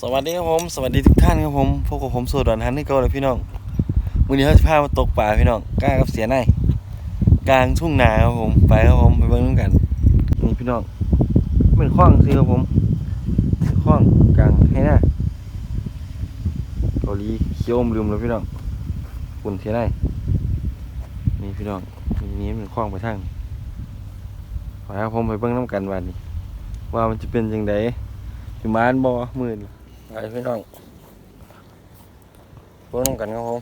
สวัสดีครับผมสวัสดีทุกท่านครับผมพบกับผมโซดอนฮันนี่เก่าเลยพี่น้องวันนี้เขาจะพามาตกปลาพี่น้องกล้ากับเสียในกลางทุ่งนาครับผมไปครับผมไปเบิ่งน้ำกันนี่พี่น้องเป็นคล้องสิครับผมคล้องกลางให้หน้าเกาหลีเขียวอมลืมเลยพี่น้องปุ่นเสียในนี่พี่น้องนี่เป็นคล้องไปทางไปครับผมไปเบิ่งน้ำกันวันนี้ว่ามันจะเป็นยังไง สิมานบ่มื่นไปพี่น้องพ้นกันครับผม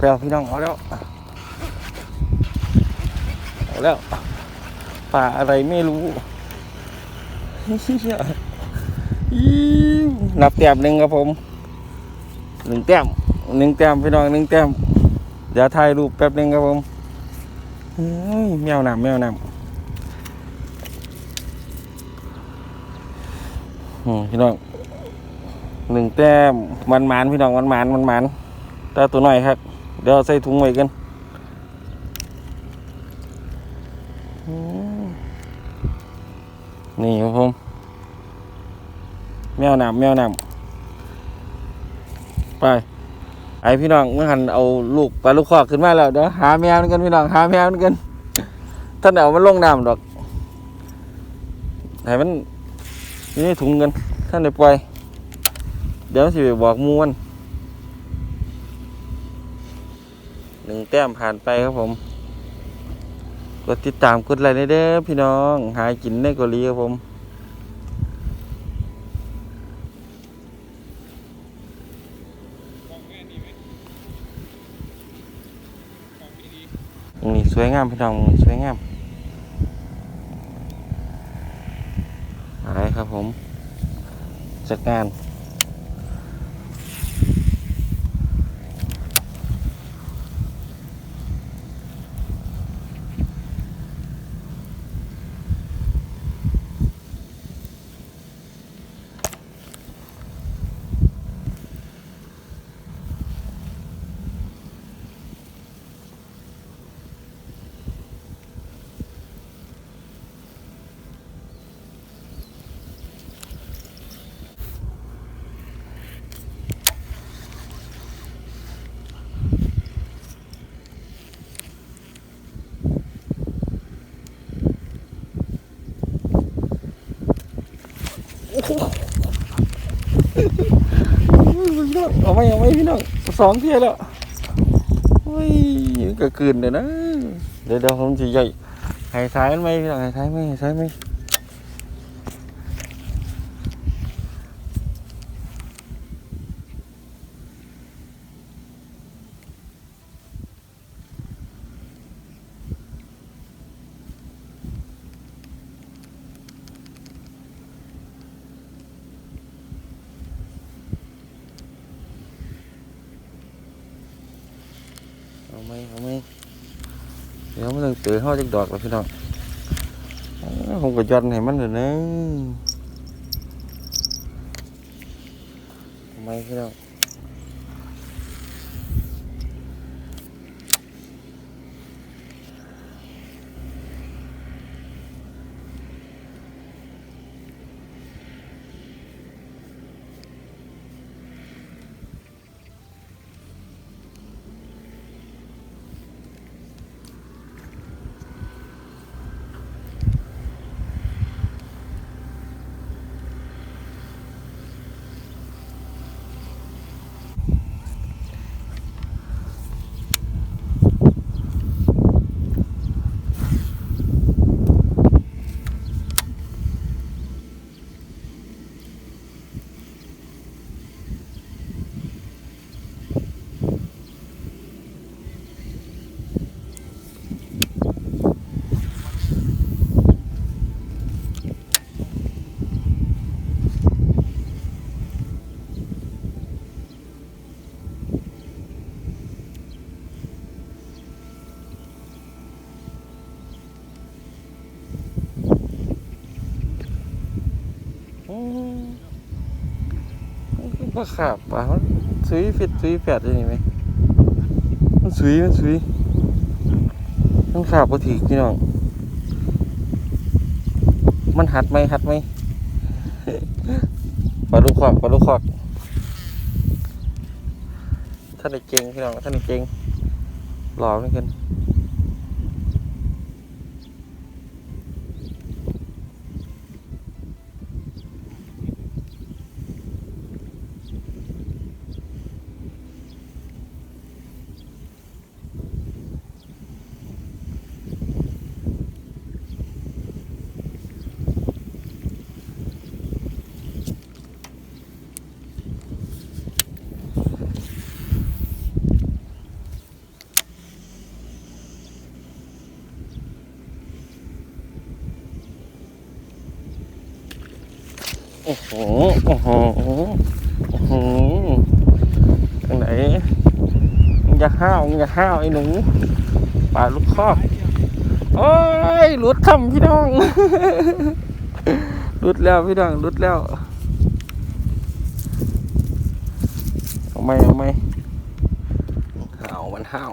แล้วพี่น้องเอาแล้วเอาแล้วปลาอะไรไม่รู้นับแต้มหนึ่งครับผมหนึ่งแต้มหนึ่งแต้มพี่น้องหนึ่งแต้มเดี๋ยวถ่ายรูปแป๊บหนึงครับผมเฮ้ยแมวน้ำแมวน้ำพี่น้องหนึ่งแต้มมันหมานพี่น้องมันหมานมันหมานตาตัวหน้อยครับ เดี๋ยวเอาใส่ถุงไว้กันนี่ครับผมแมวน้ำแมวน้ำไปไอพี่น้องเมื่อหันเอาลูกปลาลูกคอกขึ้นมาแล้วเดี๋ยวหาแมวกันพี่น้องหาแมวกันท่านเอามันลงน้ำดอกให้มันอยู่ในถุงกันท่านได้ปล่อยเดี๋ยวสิไปบอกมูมัน ห นึ่งแต้มผ่านไปครับผม กดติดตามกดไลค์ได้เด้อพี่น้อง หากินในเกาหลีครับผมนี่สวยงามพี่น้องสวยงามอะไรครับผมจัดงาน เอาไม่เอาไม่พี่น้องสองเที่ยแล้วโอ้ยก็คืนเดี๋ยวนะเดี๋ยวเดี๋ยวผมจะใหญ่หายท้ายไหมพี่น้องหายท้ายไหมหายท้ายไหม อเฮาจักดอกแล้วพี่น้องผมก็ย้อนให้มันเลยนะทำไมพี่น้อง อืม มันขาบปะมันสุยฟิตสุยแปดได้ไหมมันสุยมันสุยมันขาบปกติพี่น้อง มันหัดไหมหัดไหมปลาลูกคอกปลาลูกคอกท่านได้เก่งพี่น้องท่านได้เก่งหล่อเหมือนกัน อ้โห โอ้โห โอ้โหทางไหนมึงอย่าห้าวมึงอย่าห้าวไอ้หนูป่าลูกคอกโอ้ยหลุดคำพี่น้องหลุดแล้วพี่น้องหลุดแล้วเอาไหมเอาไหมห้าวมันห้าว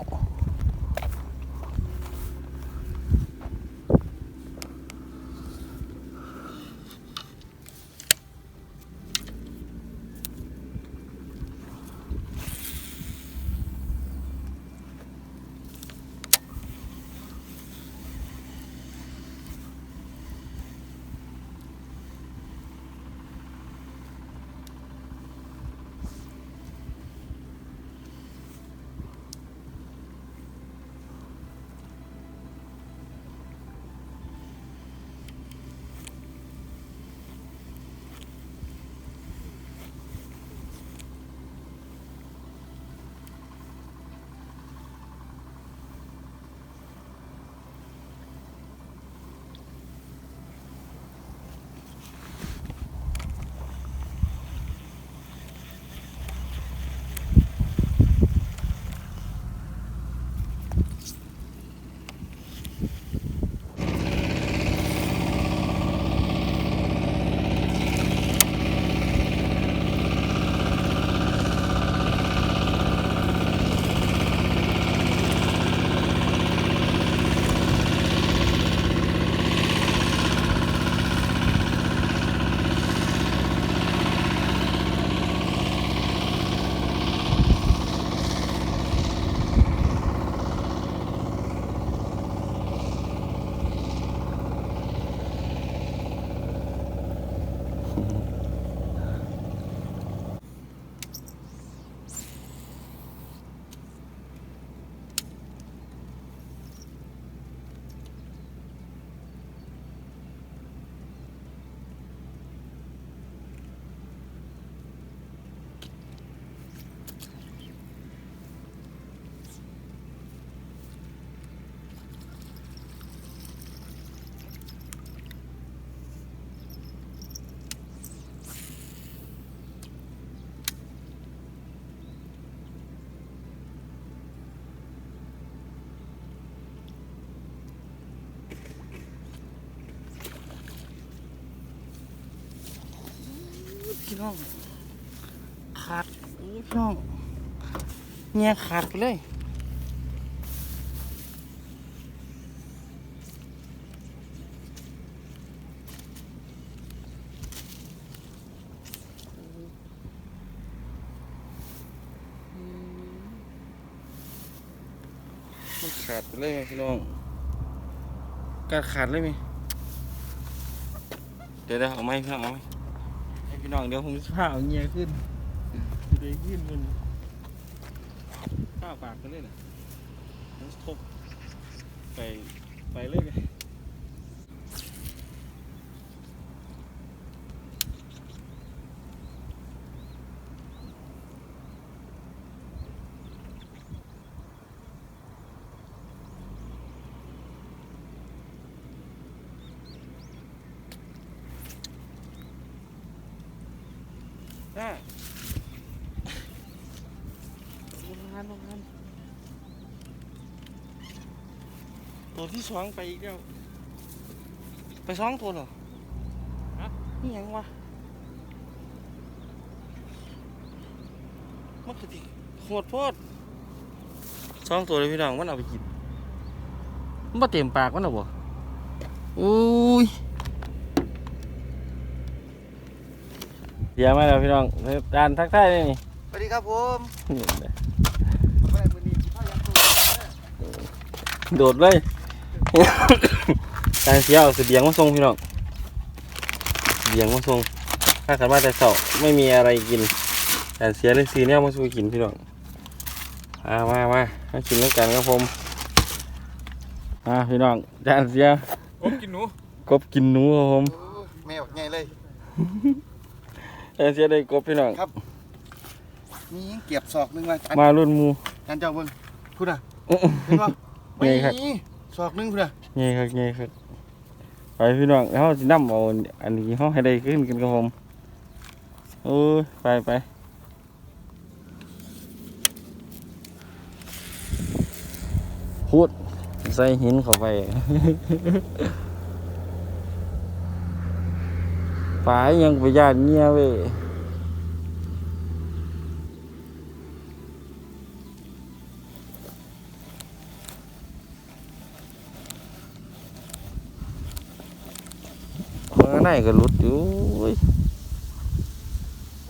น้องขาดโอ้ยพี่น้องเนี่ยขาดไปเลยมันขาดไปเลยพี่น้องการขาดเลยไหมเดี๋ยวเดี๋ยวเอาไหมพี่น้องเอาไหมให้ พี่น้องเดี๋ยวผมจะพาเอาเงียขึ้นเดี๋ยวขึ้นมันข้าวปากกันเลยนะทบไปไปเลยไงได้ลงงานลงงาน ตัวที่สองไปอีกแล้วไปสองตัวเหรอฮะนี่ยังวะมันคือที่โหดโพดสองตัวเลยพี่น้องมันเอาไปกินมันมาเต็มปากมันหรอบ่อุ้ยเดี๋ยวมาแล้วพี่น้องดานทักทายเลยนี่สวัสดีครับผมนี่เห็นไหมไปมือนี้พ่อยังตัวโดดเลย การเสียเอาเสบียงมาส่งพี่น้องเสบียงมาส่งถ้าขันมาแต่เสาไม่มีอะไรกินการเสียเลยซื้อเนี่ยมาสู้กินพี่น้องมามามามากินแล้วกันครับผมมาพี่น้องจานเสียผมกินหนูกบกินหนูครับผมแมวไงเลยจานเสียได้กบพี่น้องมียิงเก็บศอกหนึงมาอันมารุ่นหมูอันเจ้าเบิ่งพูดอะอื้อเห็นป่ะไงครับ ศอกนึงพูดอะเงี้ยครับเงี้ยครับไปพี่น้องแล้วเขาจะนั่เอาอันนี้เขาให้ได้ขึ้นกันครับผมโอ้ยไปไปพูดใส่หินเข้าไปปลายังไปยานเงี้ยเว้ย เมื่อไหนก็หลุดอยู่เว้ย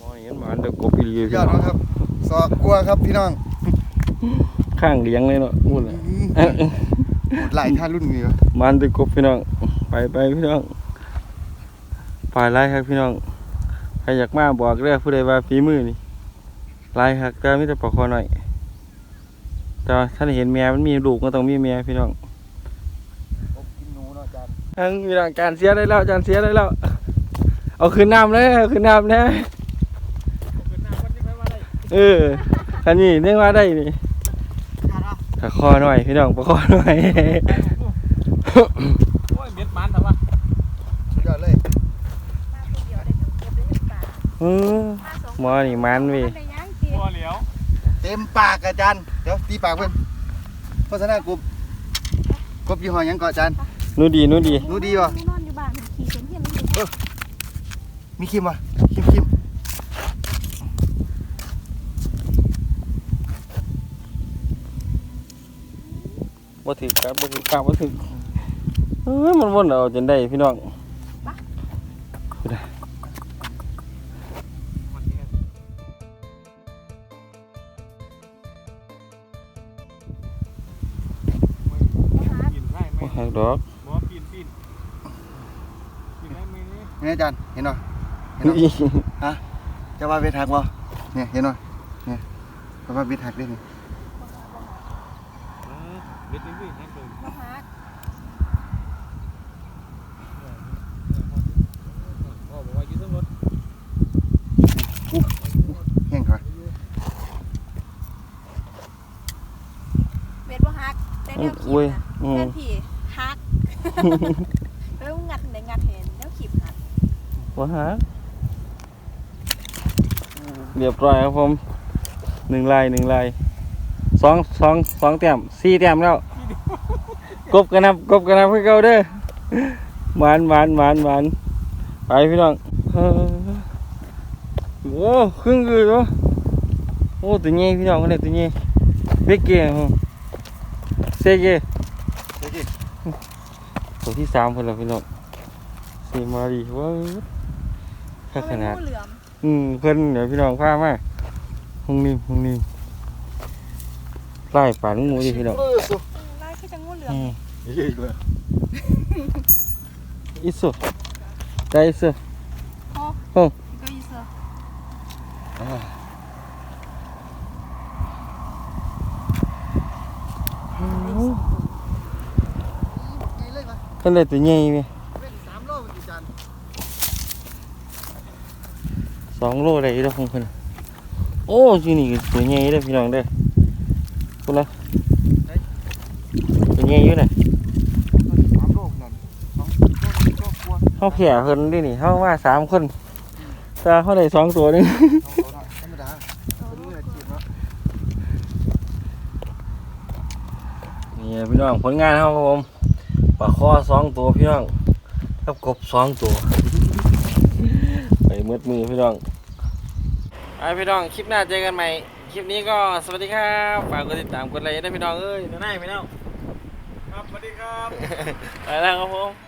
มองเห็นหมันเด็กกบอีหลียพี่อดน้องนะครับศอกกลัวครับพี่น้องข้างเลี้ยงเลยเนาะพูดเลยอื้อหมดหลายท่ารุ่นนี้วะมันเด็กกบพี่น้องไปไปพี่น้องฝ่ายไล่ครับพี่น้องใครอยากมาบอกเรื่องผู้ใดว่าฝีมือนี่ไล่ครับแต่ไม่แต่ปลอกคอหน่อยแต่ว่าท่านเห็นแม่มันมีลูกก็ต้องมีแม่พี่น้อง ผมกินหนูเนาะอาจารย์ ทั้งพี่น้องการเสียได้แล้วการเสียได้แล้ว เอาขึ้นน้ำเลยเอาขึ้นน้ำเลยเป็นหน้าวันนี้ไปว่าอะไรเอออันนี้เรียกว่าได้นี่ปลาคอหน่อยพี่น้องปลาคอหน่อยโอ้ยเม็ดมันแต่ว่าสุดยอดเลยมาคนเดียวได้ทั้งเก็บได้ทั้งป่าเออมาสองหมอนี่มันเว้ยได้ย่างเก็บบัวเหลียวเต็มปากอาจารย์เดี๋ยวตีปากเพิ่นโฆษณากบกบยี่ห้อหยังก่อนอาจารย์ นูดีนูดีหนูดีวะนอนอยู่บ้านขี่เข็นเทียนไม่เห็นมีคิมวะคิมคิมบ่ถึกครับบ่ถึกครับบ่ถึกเอ้ยมันวนเอาจนได้พี่น้องกินไร่ไหมบ่หักดอก บัวปีนปีนกินได้ไหมนี่นี่อาจารย์เห็นเนาะเห็นเนาะจะว่าเวทหักบ่เนี่ยเห็นเนาะเนี่ยจะว่าเวทหักได้นี่เออเม็ดนี้พี่แห้งเลยมาพักพ่อบอกว่าอยู่ทั้งรถแห้งค่ะเบ็ดบ่ฮักแต่แนวขีอุ้ยบนะอืมแทนที่ฮักแล้วงัดไหนงัดเห็นแล้วขีบหัก บ่หักเรียบร้อยครับผมหนึ่งลายหนึ่งลายสองสองสองแต้มสี่แต้มแล้ว กบกันนับกบกันนับให้เก่าเด้อหวานหวานหวานหวานไปพี่น้องเออโอ้ครึ่งเลยเหรอโอ้ตัวใหญ่พี่น้องคนนี้ตัวใหญ่เบกเก้ฮะเซเก้เดี๋ยวดิตัวที่สามคนละพี่น้องเซมาดีเว้า ข้าขนาดงูเหลือมอืมเพิ่นเดี๋ยวพี่น้องพามาห้องนี้ห้องนี้ไล่ป่านงูดิพี่น้องเออสุดลายคือจะงูเหลือมอืมเยอะเลยอีสุได้สุอ๋อโอ้ก็อีเสือไงเลยมาเพิ่นเลยตัวใหญ่ไหม เป็นสามโลมันกี่จาน สองโลได้อีกแล้วของเพิ่นโอ้ที่นี่ก็ตัวใหญ่เด้อพี่น้องเด้อพุ่นละตัวใหญ่อยู่น่ะสามโลขนาดสองโลโลกลัวเฮาแผ่เพิ่นดินี่เฮาว่าสามคนแต่เฮาได้สองตัวหนึงเอาเอาได้ธรรมดาเป็นมืออาชีพเนาะนี่พี่น้องผลงานครับผมปลาคอสองตัวพี่น้องกับกบสองตัว ไปมืดมือพี่น้องไปพี่น้องคลิปหน้าเจอกันใหม่ คลิปนี้ก็สวัสดีครับฝากกดติดตามกดไลค์ด้วยพี่น้องเอ้ยเดี๋ยวหน้าพี่น้องครับสวัสดีครับ ไปแล้วครับผม